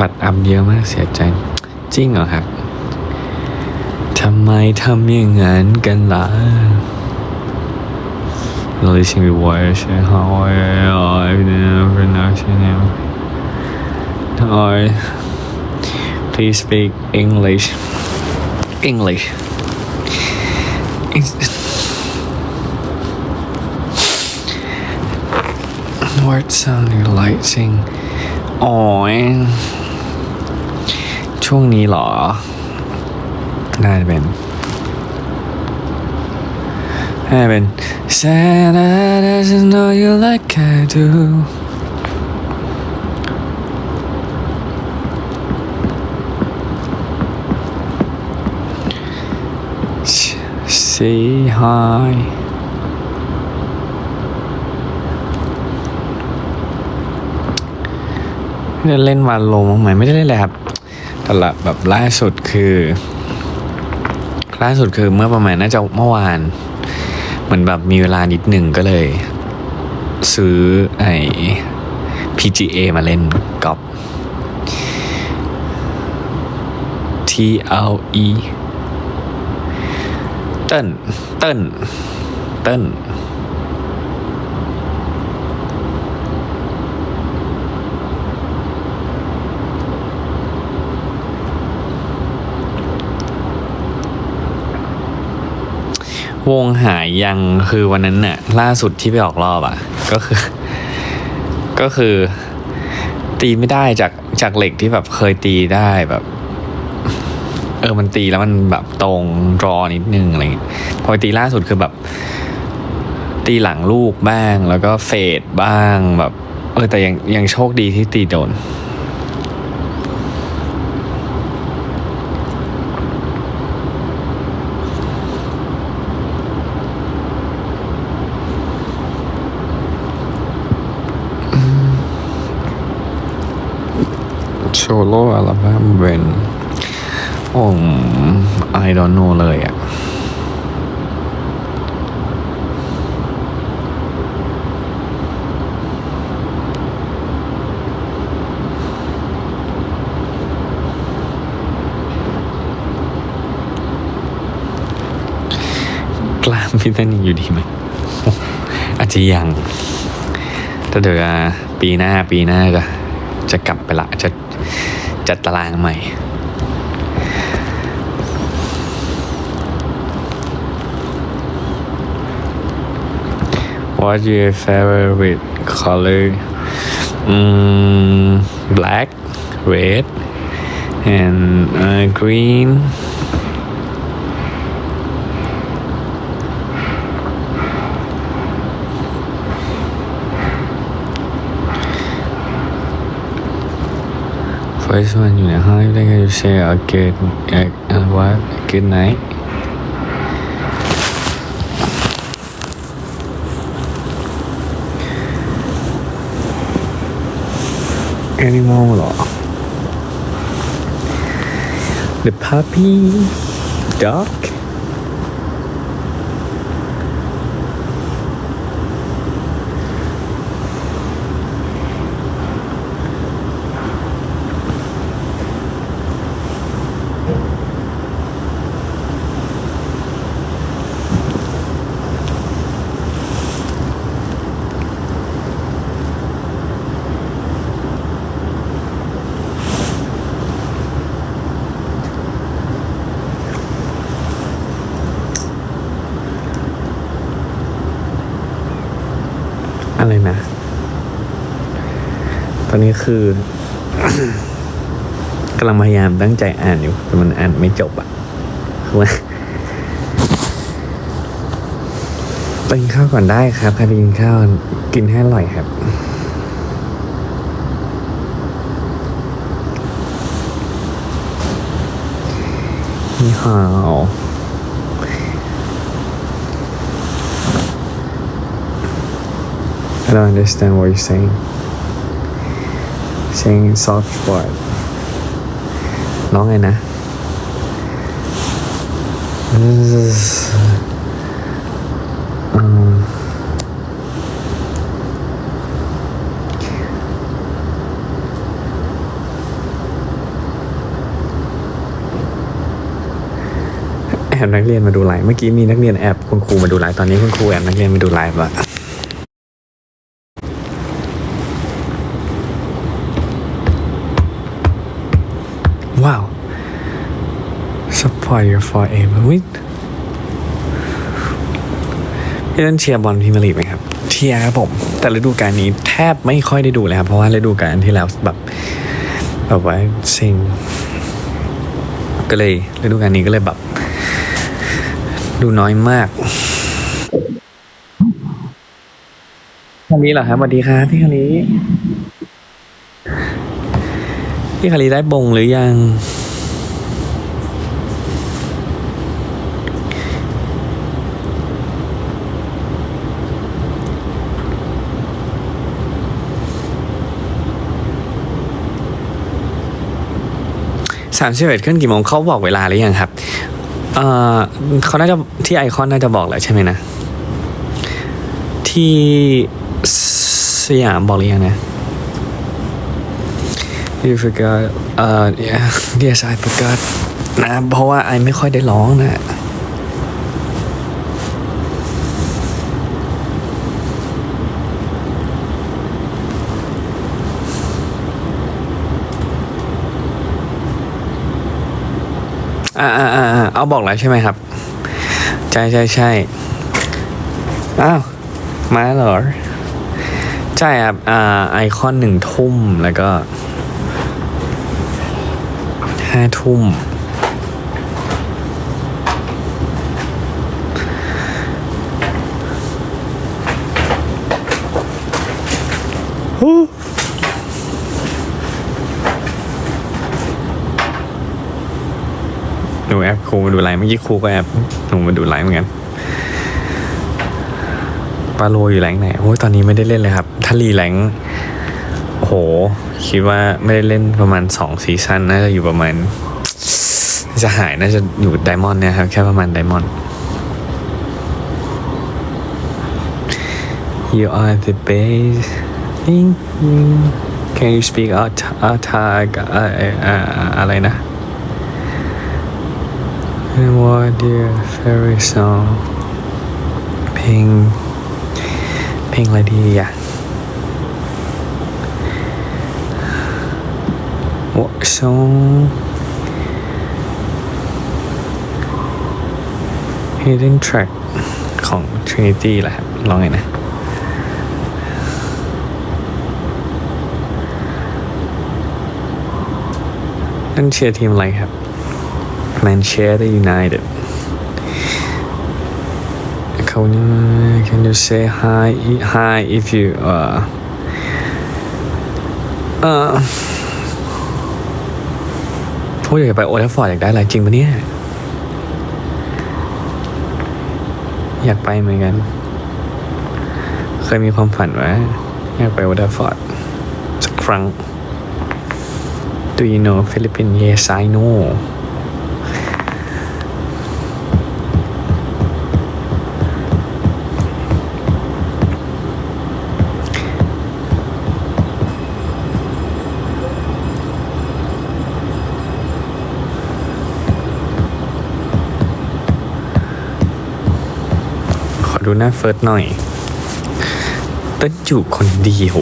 บัตรอัพเยอะมากเสียใจ จริงเหรอครับทำไมทำอย่างนั้นกันล่ะ Releasing the wires how I never know or please speak English English What sound you like sing อ๋อ ช่วงนี้เหรอ น่าจะเป็นน่าจะเป็น Santa doesn't know you like I do Say hi เล่นเล่นวันลงมั้างไหมไม่ได้เล่นเลยครับ แต่ละแบบล่าสุดคือล่าสุดคือเมื่อประมาณน่าจะเมื่อวานเหมือนแบบมีเวลานิดหนึ่งก็เลย ซื้อไอ้ PGA มาเล่นกอล์ฟ T L E เติ้นเติ้นเติ้น วงหายยังคือวันนั้นน่ะล่าสุดที่ไปออกรอบอะ ก็คือ ก็คือ ตีไม่ได้จากจากเหล็กที่แบบเคยตีได้แบบเออ มันตีแล้วมันแบบตรงรอนิดนึงอะไรเงี้ย พอตีล่าสุดคือแบบ ตีหลังลูกบ้าง แล้วก็เฟดบ้างแบบ เออ แต่ยังยังโชคดีที่ตีโดน โชโลอัลบั้มเวนผม I don't know เลยอะกล้ามพี่เต้นยังอยู่ดีไหมอาจจะยังถ้าเดี๋ยวปีหน้าปีหน้าก็จะกลับไปละจะ จัดตารางใหม่ What's your favorite color? Mm, black, red, and uh, green. I just want you know how everything you say a good a, a what a good night animal law the puppy dog อนนี้คือกำลังพยายามตั้งใจอ่านอยู่ แต่มันอ่านไม่จบอะคือว่าไปกินข้าวก่อนได้ครับใครไปกินข้าวกินให้อร่อยครับ นี่ฮาว I don't understand what you're saying. เพลงอฟต์บอยร้องไงนะ แอบนักเรียนมาดูไลฟ์เมื่อกี้มีนักเรียนแอบคุณครูมาดูไลฟ์ตอนนี้คุณครูแอบนักเรียนมาดูไลฟ์ละ ว้าว support your forever with พี่เล่นเชียร์บอลพรีเมียร์ลีกไหมครับ เชียร์ครับผม แต่ฤดูกาลนี้แทบไม่ค่อยได้ดูเลยครับ เพราะว่าฤดูกาลที่แล้วแบบแบบว่าซิงก็เลยฤดูกาลนี้ก็เลยแบบ ดูน้อยมากคารีเหรอครับสวัสดีครับพี่คารี พี่คารีได้บงหรือยัง สามสิบเอ็ดขึ้นกี่โมงเขาบอกเวลาหรือยังครับ เอ่อเขาน่าจะที่ไอคอนน่าจะบอกแล้วใช่ไหมนะ ที่สยามบอกหรือยังนะ You forgot เอ่อ yeah yes I forgot นะเพราะว่าไอไม่ค่อยได้ร้องนะอ่าอ่าอ่าอ่าเอาบอกแล้วใช่ไหมครับ ใช่ใช่ใช่อ้าวมาเหรอ ใช่ครับ อ่า ไอคอนหนึ่งทุ่มแล้วก็ ห้าทุ่มหนูแอปครูมาดูไลฟ์เมื่อกี้ครูก็แอปหนูมาดูไลฟ์เหมือนกันปาโลอยู่แรงไหนโอ้ยตอนนี้ไม่ได้เล่นเลยครับ ถ้ารีแรงโอ้โห คิดว่าไม่ได้เล่นประมาณสองซีซั่นน่าจะอยู่ประมาณ จะหายน่าจะอยู่ไดมอนด์เนี่ยครับ แค่ประมาณไดมอนด์ You are the best Thank you Can you speak out out Thai อ่าอ่าอะไรนะ And what your favorite song เพลงเพลงอะไรดีอะ What song Hidden Track ของ Trinity แหละครับลองไงนะ นั่นเชียร์ทีมอะไรครับ Manchester United เขาเนี่ย Can you say hi hi if you uh เ พูดอยากไปโอเทฟฟอร์ดอยากได้อะไรจริงปะเนี่ย อยากไปเหมือนกัน เคยมีความฝันว่าอยากไปโอเทฟฟอร์ดสักครั้ง Do you know Philippines? Yes, I know. ดูหน้าเฟิร์สหน่อยเต้นจูบคนเดียว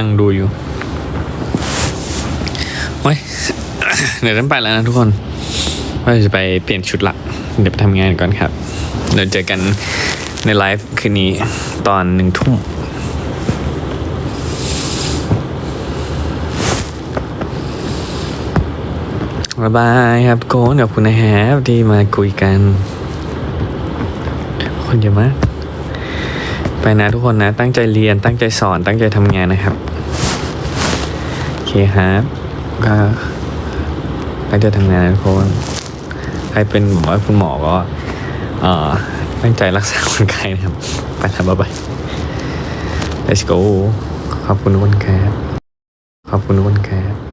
ลังดูอยู่โอ้ยเดี๋ยวฉันไปแล้วนะทุกคนว่าจะไปเปลี่ยนชุดละเดี๋ยวไปทำงานก่อนครับเดี๋ยวเจอกันในไลฟ์คืนนี้ตอนหนึ่งทุ่มบ๊ายบายครับโกนขอบคุณนะครับที่มาคุยกัน คนเยอะมาก ไปนะทุกคนนะ ตั้งใจเรียน ตั้งใจสอน ตั้งใจทำงานนะครับ โอเคครับก็ตั้งใจทำงานนะทุกคนใครเป็นแบบว่าคุณหมอก็เอ่อตั้งใจรักษาคนไข้นะครับ ไปแล้วบ๊ายบาย let's go ขอบคุณทุกคนครับขอบคุณทุกคนครับ